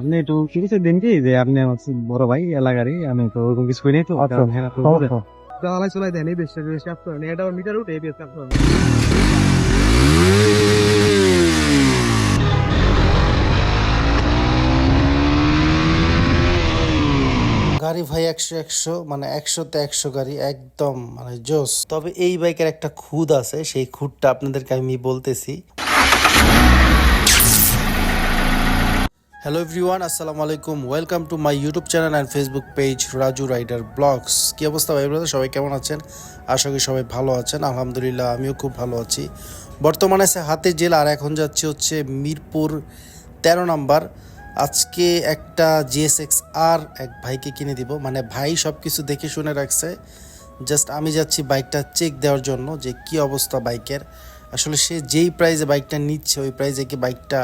আপনি একটু কি কিছু দিন কি? যে আপনি আমার বড় ভাই এলাকারই আমি তো ওরকম কিছু তো চলাই দেন এই বেশি বেশি আপনি করেন। এটা মিটার উঠে এই বেশি আপনি করেন। গাড়ি ভাই একশো একশো মানে একশোতে একশো গাড়ি একদম মানে জোস। তবে এই বাইকের একটা খুদ আছে সেই খুদটা আপনাদেরকে আমি বলতেছি। হ্যালো এভরিওয়ান আসসালামু আলাইকুম welcome to my YouTube channel and Facebook page Raju rider vlogs কী অবস্থা ভাই ব্রাদার সবাই কেমন আছেন? আশা করি সবাই ভালো আছেন। আলহামদুলিল্লাহ, আমিও খুব ভালো আছি। বর্তমানে আছে হাতে জেলা, আর এখন যাচ্ছি হচ্ছে মিরপুর তেরো নাম্বার। আজকে একটা জিএসএক্স আর এক ভাইকে কিনে দিব। মানে ভাই সব কিছু দেখে শুনে রাখছে। জাস্ট আমি যাচ্ছি বাইকটা চেক দেওয়ার জন্য যে কি অবস্থা বাইকের আসলে সে যেই প্রাইজে বাইকটা নিচ্ছে, ওই প্রাইজে কি বাইকটা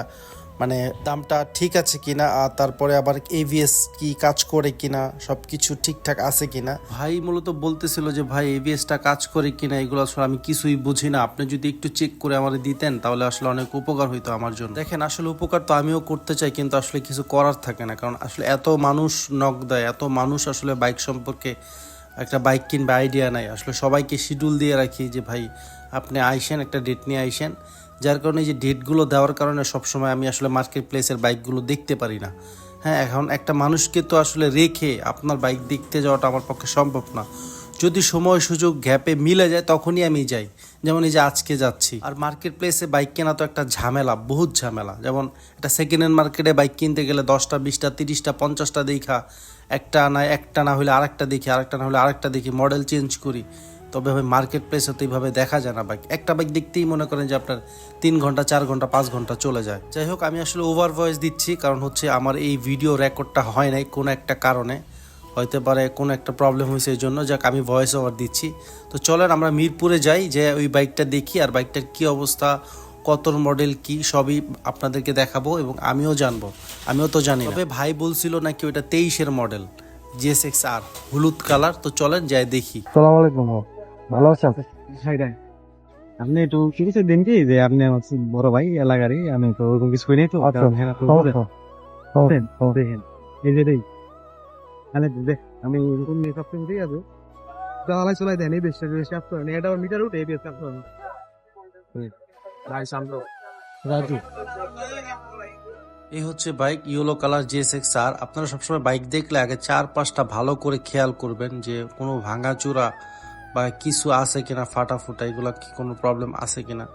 মানে দামটা ঠিক আছে কিনা আর তারপরে আবার এভিএস কি কাজ করে কিনা সব কিছু ঠিকঠাক আছে কিনা? ভাই মূলত বলতেছিল যে ভাই এভিএসটা কাজ করে কিনা এগুলো আসলে আমি কিছুই বুঝি না। আপনি যদি একটু চেক করে আমার দিতেন তাহলে আসলে অনেক উপকার হইতো আমার জন্য। দেখেন আসলে উপকার তো আমিও করতে চাই কিন্তু আসলে কিছু করার থাকে না। কারণ আসলে এত মানুষ নক দেয় এত মানুষ আসলে বাইক সম্পর্কে একটা বাইক কিনবে আইডিয়া নাই। আসলে সবাইকে শিডিউল দিয়ে রাখি যে ভাই আপনি আইসেন একটা ডেট নিয়ে আইসেন। যার কারণে যে ডেটগুলো দেওয়ার কারণে সবসময় আমি আসলে মার্কেট প্লেসের বাইকগুলো দেখতে পারি না। হ্যাঁ এখন একটা মানুষকে তো আসলে রেখে আপনার বাইক দেখতে যাওয়াটা আমার পক্ষে সম্ভব না। যদি সময়, সুযোগ গ্যাপে মিলে যায়, তখনই আমি যাই। যেমন এই যে আজকে যাচ্ছি। আর মার্কেট প্লেসে বাইক কেনা তো একটা ঝামেলা, বহুত ঝামেলা। যেমন একটা সেকেন্ড হ্যান্ড মার্কেটে বাইক কিনতে গেলে দশটা, বিশটা, তিরিশটা, পঞ্চাশটা দেখা। একটা না একটা না হলে আরেকটা দেখি, আরেকটা না হলে আরেকটা দেখি মডেল চেঞ্জ করি। তবে ভাই মার্কেট প্লেসে তো এইভাবে দেখা যায় না বাইক একটা বাইক দেখতেই মনে করেন যে আপনার তিন ঘণ্টা, চার ঘণ্টা, পাঁচ ঘণ্টা চলে যায়। যাই হোক, আমি আসলে ওভার ভয়েস দিচ্ছি, কারণ হচ্ছে আমার এই ভিডিও রেকর্ডটা হয় নাই কোনো একটা কারণে। হইতে পারে কোনো একটা প্রবলেম হয়েছে এই জন্য। যাক, আমি ভয়েস ওভার দিচ্ছি। তো চলেন, আমরা মিরপুরে যাই, যে ওই বাইকটা দেখি আর বাইকটার কি অবস্থা, কত মডেল কি, সবই আপনাদেরকে দেখাবো এবং আমিও জানব। আমিও তো জানি। তবে ভাই বলছিল নাকি ওইটা তেইশের মডেল জিএসএক্স আর হলুদ কালার তো চলেন, যাই দেখি। সালাম আলাইকুম ভালো আছেন হাই রাই। আপনি একটু কি কিছু দিন কি যে আপনি আমার বড় ভাই এলাকারই আমি তো ওরকম কিছু করি নাই তো আচ্ছা, কারণ হ্যাঁ? এই যে দেই তাহলে দেখ আমি এরকম মেকআপ করে দিয়ে যাব জ্বালাই চলাই দেন এই বেশি বেশি আপনি করেন। এটা মিটার উঠে এই বেশি আপনি করেন। ভাই সামনে রাজু এই হচ্ছে বাইক ইয়েলো কালার জিএসএক্স আর আপনারা সবসময় বাইক দেখলে আগে চার পাঁচটা ভালো করে খেয়াল করবেন যে কোনো ভাঙাচোরা বা কিছু আছে কিনা ফাটা ফুটা এগুলো কি কোনো প্রবলেম আছে কিনা?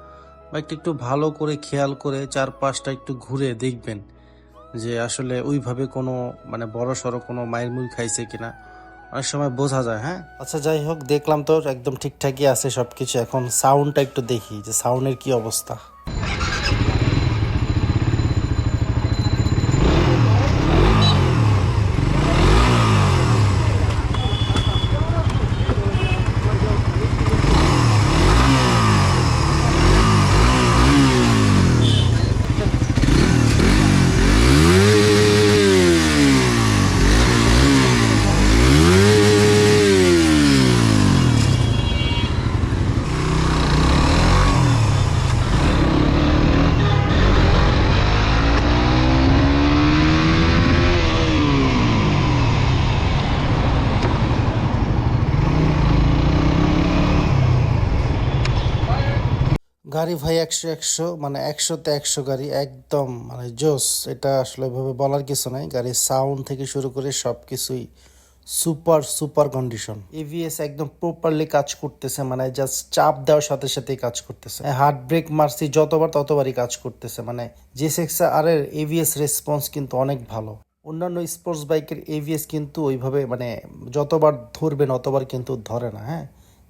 বা একটু একটু ভালো করে খেয়াল করে চারপাশটা একটু ঘুরে দেখবেন যে আসলে ওইভাবে কোনো মানে বড় সড়ো কোনো মায়ের মুই খাইছে কিনা। অনেক সময় বোঝা যায় হ্যাঁ? আচ্ছা যাই হোক, দেখলাম তো, একদম ঠিকঠাকই আছে সব কিছু এখন সাউন্ডটা একটু দেখি যে সাউন্ডের কি অবস্থা। গাড়ি ভাই একশো একশো মানে একশোতে একশো গাড়ি একদম মানে জোস। এটা আসলে ভাবে বলার কিছু নাই। গাড়ির সাউন্ড থেকে শুরু করে সব কিছুই সুপার সুপার কন্ডিশন এভিএস একদম প্রপারলি কাজ করতেছে মানে জাস্ট চাপ দেওয়ার সাথে সাথেই কাজ করতেছে। হার্ট ব্রেক মারছি যতবার ততবারই কাজ করতেছে। মানে যে সেক্স আর এর এভিএস রেসপন্স কিন্তু অনেক ভালো। অন্যান্য স্পোর্টস বাইকের এভিএস কিন্তু ওইভাবে মানে যতবার ধরবেন অতবার কিন্তু ধরে না হ্যাঁ?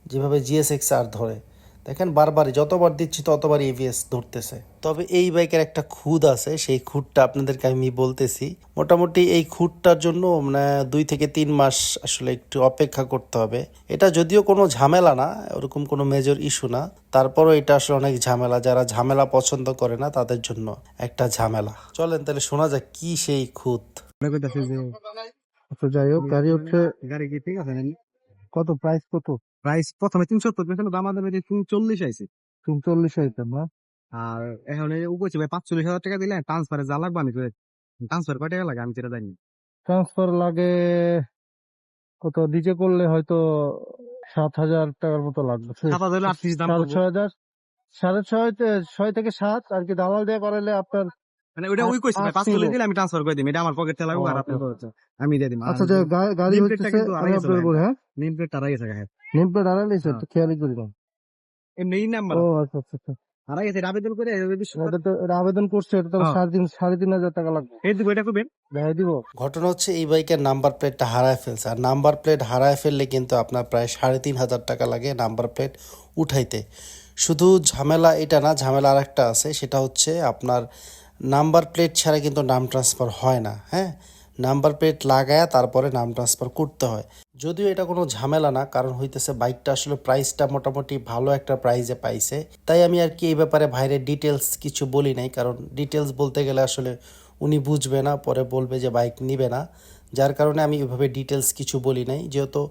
যেভাবে জিএসএক্স আর ধরে। দেখেন বারবারই যতবার দিচ্ছি ততবার এভিএস ধরতেছে। তবে এই বাইকের একটা খুদ আছে সেই খুঁটটা আপনাদেরকে আমি বলতেছি। মোটামুটি এই খুঁটটার জন্য মানে দুই থেকে তিন মাস আসলে একটু অপেক্ষা করতে হবে। এটা যদিও কোনো ঝামেলা না ওরকম কোনো মেজর ইস্যু না। তারপরও এটা আসলে অনেক ঝামেলা যারা ঝামেলা পছন্দ করে না তাদের জন্য একটা ঝামেলা। চলেন তাহলে শোনা যাক কি সেই খুঁত। যাই হোক গাড়ি হচ্ছে গাড়ি কি ঠিক আছে নাকি? কত প্রাইস কত? প্রাইস প্রথমে তিনশো সত্তর পেয়েছিল দাম দামে চল্লিশ আইছে। তুমি চল্লিশ আইতেন না আর এখন এই উপরে ভাই পাঁচচল্লিশ হাজার টাকা দিলে ট্রান্সফারে যা লাগবে আমি ট্রান্সফার কয় টাকা লাগে আমি সেটা জানি ট্রান্সফার লাগে কত ডিজে করলে হয়তো সাত হাজার টাকার মতো লাগবে। সাত হাজার আটত্রিশ দাম ছয় হাজার সাড়ে ছয় ছয় থেকে সাত আর কি দালাল দিয়ে করালে আপনার মানে ওইটা ওই কইছে ভাই পাঁচ কিলো কিলো। দিলে আমি ট্রান্সফার করে দিই এটা আমার পকেট থেকে লাগবে আর ও, আপনার আচ্ছা। খরচ। আমি দিয়ে দিই আচ্ছা যে গাড়ি হচ্ছে প্লেটটা কিন্তু আড়াই হ্যাঁ নেম প্লেট তারাই গেছে নেম প্লেট আড়াই নিয়েছে। তো খেয়ালই করি না এমনি নাম্বার ও আচ্ছা আচ্ছা আড়াই গেছে আবেদন করে যদি এটা তো এটা আবেদন করছে এটা তো। সাড়ে তিন সাড়ে তিন হাজার টাকা লাগবে এই দিব এটা করবেন ঘটনা হচ্ছে এই বাইকের নাম্বার প্লেটটা হারায় ফেলছে আর নাম্বার প্লেট হারায় ফেললে কিন্তু আপনার প্রায় সাড়ে তিন হাজার টাকা লাগে নাম্বার প্লেট উঠাইতে শুধু ঝামেলা এটা না ঝামেলা আরেকটা আছে সেটা হচ্ছে আপনার নাম্বার প্লেট ছাড়া কিন্তু নাম ট্রান্সফার হয় না হ্যাঁ? নাম্বার প্লেট লাগায়া তারপরে নাম ট্রান্সফার করতে হয়। যদিও এটা কোনো ঝামেলা না, কারণ হইতেছে বাইকটা আসলে প্রাইসটা মোটামুটি ভালো একটা প্রাইসে পাইছে। তাই আমি আর কি এই ব্যাপারে ভাইরে ডিটেলস কিছু বলি নাই, কারণ ডিটেলস বলতে গেলে আসলে উনি বুঝবে না, পরে বলবে যে বাইক নিবে না। যার কারণে আমি এভাবে ডিটেলস কিছু বলি নাই, যেহেতু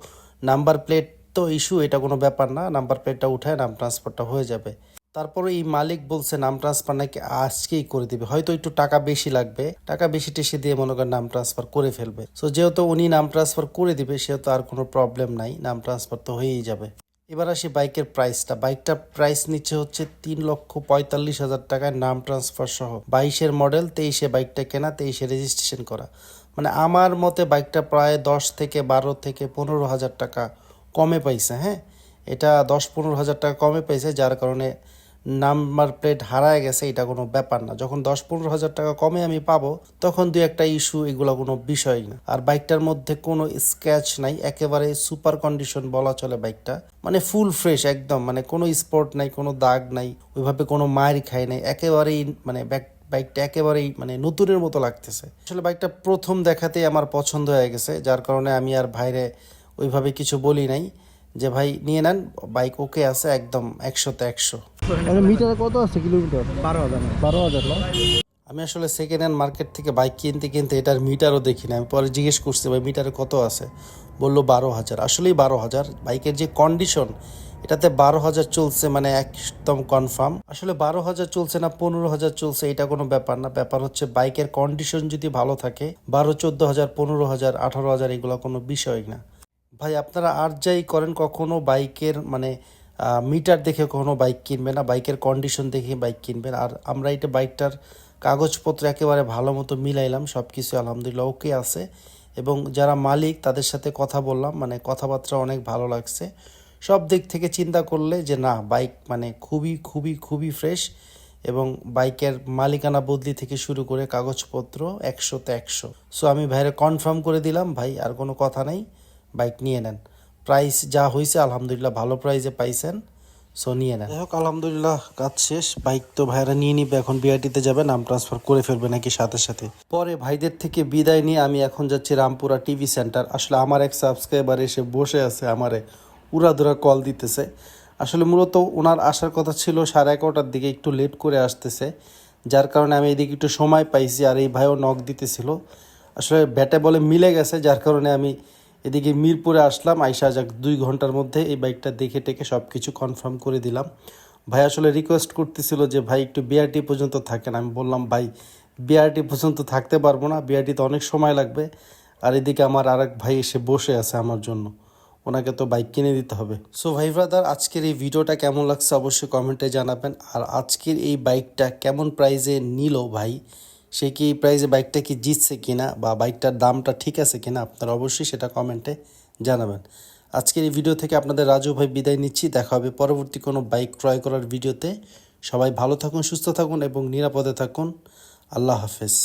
নাম্বার প্লেট তো ইস্যু এটা কোনো ব্যাপার না। নাম্বার প্লেটটা উঠায় নাম ট্রান্সফারটা হয়ে যাবে। তারপরে এই মালিক বলছে, নাম ট্রান্সফার নাকি আজকেই করে দিবে। হয়তো একটু টাকা বেশি লাগবে, টাকা বেশি টেশি দিয়ে মনে করেন নাম ট্রান্সফার করে ফেলবে। সো যেহেতু উনি নাম ট্রান্সফার করে দিবে, সেহেতু আর কোনো প্রবলেম নাই, নাম ট্রান্সফার তো হয়েই যাবে। এবার আসি বাইকের প্রাইসটা বাইকটার প্রাইস নিচ্ছে হচ্ছে তিন লক্ষ পঁয়তাল্লিশ হাজার টাকায় নাম ট্রান্সফার সহ। বাইশের মডেল তেইশে বাইকটা কেনা, তেইশে রেজিস্ট্রেশন করা। মানে আমার মতে বাইকটা প্রায় দশ থেকে বারো থেকে পনেরো হাজার টাকা কমে পাইছে হ্যাঁ? এটা দশ পনেরো হাজার টাকা কমে পাইছে, যার কারণে নাম্বার প্লেট হারায় গেছে, এটা কোনো ব্যাপার না। যখন দশ পনেরো হাজার টাকা কমে আমি পাবো, তখন দু একটা ইস্যু, এগুলো কোনো বিষয় না। আর বাইকটার মধ্যে কোনো স্ক্র্যাচ নাই, একেবারে সুপার কন্ডিশন বলা চলে বাইকটা। মানে ফুল ফ্রেশ একদম মানে কোনো স্পট নাই, কোনো দাগ নাই, ওইভাবে কোনো মায়ের খাই নাই, একেবারেই মানে ব্যাক, বাইকটা একেবারেই মানে নতুনের মতো লাগতেছে। আসলে বাইকটা প্রথম দেখাতেই আমার পছন্দ হয়ে গেছে, যার কারণে আমি আর ভাইরে ওইভাবে কিছু বলি নাই। যে ভাই নিয়ে নেন বাইক ওকে আছে একদম একশোতে একশো। মানে মিটারে কত আছে কিলোমিটার? বারো হাজার। বারো হাজার আমি আসলে সেকেন্ড হ্যান্ড মার্কেট থেকে বাইক কিনতে কিনতে এটার মিটারও দেখি না। আমি পরে জিজ্ঞেস করছি ভাই মিটারে কত আছে? বলল বারো হাজার। আসলেই বারো হাজার। বাইকের যে কন্ডিশন এটাতে বারো হাজার চলছে মানে একদম কনফার্ম আসলে বারো হাজার চলছে না পনেরো হাজার চলছে এটা কোনো ব্যাপার না। ব্যাপার হচ্ছে বাইকের কন্ডিশন যদি ভালো থাকে বারো চোদ্দ হাজার পনেরো হাজার আঠারো হাজার এগুলো কোনো বিষয় না। ভাই, আপনারা আর যাই করেন, কখনো বাইকের মানে মিটার দেখে কখনো বাইক কিনবেন না, বাইকের কন্ডিশন দেখে বাইক কিনবেন। আর আমরা এটা বাইকটার কাগজপত্র একেবারে ভালো মতো মিলাইলাম সব কিছু আলহামদুলিল্লাহ ওকে আছে। এবং যারা মালিক, তাদের সাথে কথা বললাম মানে কথাবার্তা অনেক ভালো লাগছে। সব দিক থেকে চিন্তা করলে যে, না, বাইক মানে খুবই খুবই খুবই ফ্রেশ এবং বাইকের মালিকানা বদলি থেকে শুরু করে কাগজপত্র একশোতে একশো। সো আমি ভাইরে কনফার্ম করে দিলাম, ভাই, আর কোনো কথা নাই। বাইক নিয়ে নেন। প্রাইস যা হয়েছে আলহামদুলিল্লাহ ভালো প্রাইসে পাইছেন সো নিয়ে নেন। যাই হোক আলহামদুলিল্লাহ কাজ শেষ। বাইক তো ভাইরা নিয়ে নিবে এখন বিআরটিতে যাবে নাম ট্রান্সফার করে ফেলবে নাকি সাথে সাথে। পরে ভাইদের থেকে বিদায় নিয়ে আমি এখন যাচ্ছি রামপুরা টিভি সেন্টার আসলে আমার এক সাবস্ক্রাইবার এসে বসে আছে আমারে উড়াধুরা কল দিতেছে। আসলে মূলত ওনার আসার কথা ছিল সাড়ে এগারোটার দিকে একটু লেট করে আসতেছে। যার কারণে আমি এদিকে একটু সময় পাইছি আর এই ভাইও নখ দিতেছিল। আসলে ব্যাটে বলে মিলে গেছে যার কারণে আমি এদিকে মিরপুরে আসলাম, আইসা যাক দুই ঘণ্টার মধ্যে এই বাইকটা দেখে টেকে সব কিছু কনফার্ম করে দিলাম। ভাই আসলে রিকোয়েস্ট করতেছিল যে, ভাই, একটু বিআরটি পর্যন্ত থাকেন। আমি বললাম, ভাই বিআরটি পর্যন্ত থাকতে পারব না। বিআরটিতে অনেক সময় লাগবে। আর এদিকে আমার আরেক ভাই এসে বসে আছে আমার জন্য। ওনাকে তো বাইক কিনে দিতে হবে। সো ভাই ব্রাদার আজকের এই ভিডিওটা কেমন লাগছে অবশ্যই কমেন্টে জানাবেন। আর আজকের এই বাইকটা কেমন প্রাইজে নিল ভাই? সে কি এই প্রাইজে বাইকটা কি জিতছে কিনা বা বাইকটার দামটা ঠিক আছে কিনা আপনারা অবশ্যই সেটা কমেন্টে জানাবেন। আজকের এই ভিডিও থেকে আপনাদের রাজু ভাই বিদায় নিচ্ছি। দেখা হবে পরবর্তী কোনো বাইক ক্রয় করার ভিডিওতে সবাই ভালো থাকুন, সুস্থ থাকুন এবং নিরাপদে থাকুন। আল্লাহ হাফেজ।